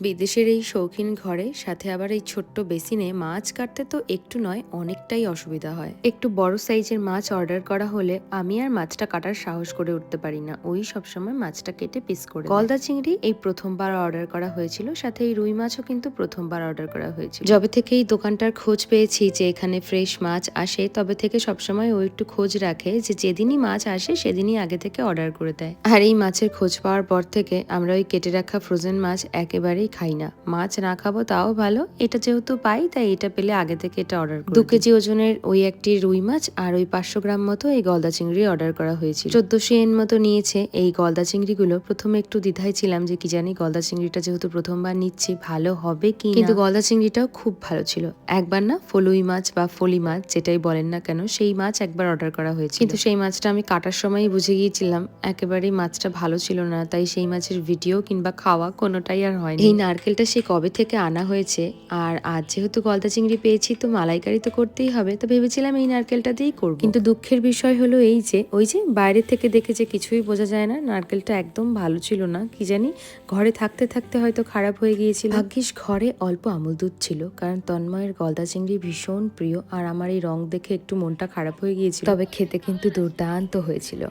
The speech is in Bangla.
বিদেশের এই শৌখিন ঘরে, সাথে আবার এই ছোট্ট বেসিনে মাছ কাটতে তো একটু নয়, অনেকটাই অসুবিধা হয়। একটু বড় সাইজের মাছ অর্ডার করা হলে আমি আর মাছটা কাটার সাহস করে উঠতে পারি না। ওই সবসময় মাছটা কেটে পিস করে। গলদা চিংড়ি এই প্রথমবার অর্ডার করা হয়েছিল, সাথে এই রুই মাছও কিন্তু প্রথমবার অর্ডার করা হয়েছিল। যবে থেকে এই দোকানটার খোঁজ পেয়েছি যে এখানে ফ্রেশ মাছ আসে, তবে থেকে সবসময় ও একটু খোঁজ রাখে যে যেদিনই মাছ আসে সেদিনই আগে থেকে অর্ডার করে দেয়। আর এই মাছের খোঁজ পাওয়ার পর থেকে আমরা ওই কেটে রাখা ফ্রোজেন মাছ একেবারেই খাই না। মাছ না খাব তাও ভালো। এটা যেহেতু পাই তাই এটা পেলে আগে থেকে এটা অর্ডার দু কেজি ওজনের ওই একটি রুই মাছ আর ওই পাঁচশো গ্রাম মতো এই গলদা চিংড়ি অর্ডার করা হয়েছিল। চোদ্দশো এন মতো নিয়েছে এই গলদা চিংড়িগুলো। প্রথমে একটু দ্বিধায় ছিলাম যে কি জানি গলদা চিংড়িটা যেহেতু প্রথমবার নিচ্ছি ভালো হবে কি কিন্তু গলদা চিংড়িটাও খুব ভালো ছিল। একবার না ফলুই মাছ বা ফলি মাছ যেটাই বলেন না কেন সেই মাছ একবার অর্ডার করা হয়েছে কিন্তু সেই মাছটা আমি কাটার সময়ই বুঝে গিয়েছিলাম একেবারেই মাছটা ভালো ছিল না তাই সেই মাছের ভিডিও কিংবা খাওয়া কোনোটাই আর হয়নি। এই নারকেলটা সে কবে থেকে আনা হয়েছে? আর আজ যেহেতু গলদা চিংড়ি পেয়েছি, তো মালাইকারি তো করতেই হবে। তো ভেবেছিলাম এই নারকেলটা দিয়েই করব। কিন্তু দুঃখের বিষয় হলো এই যে, ওই যে বাইরে থেকে দেখে যে কিছুই বোঝা যায় না, নারকেলটা একদম ভালো ছিল না। কি জানি, ঘরে থাকতে থাকতে হয়তো খারাপ হয়ে গিয়েছিল। ভাগ্যিস ঘরে অল্প আমুল দুধ ছিল, কারণ তন্ময়ের গলদা চিংড়ি ভীষণ প্রিয়, আর আমার এই রং দেখে একটু মনটা খারাপ হয়ে গিয়েছিল। তবে খেতে কিন্তু দুর্দান্ত হয়েছিল।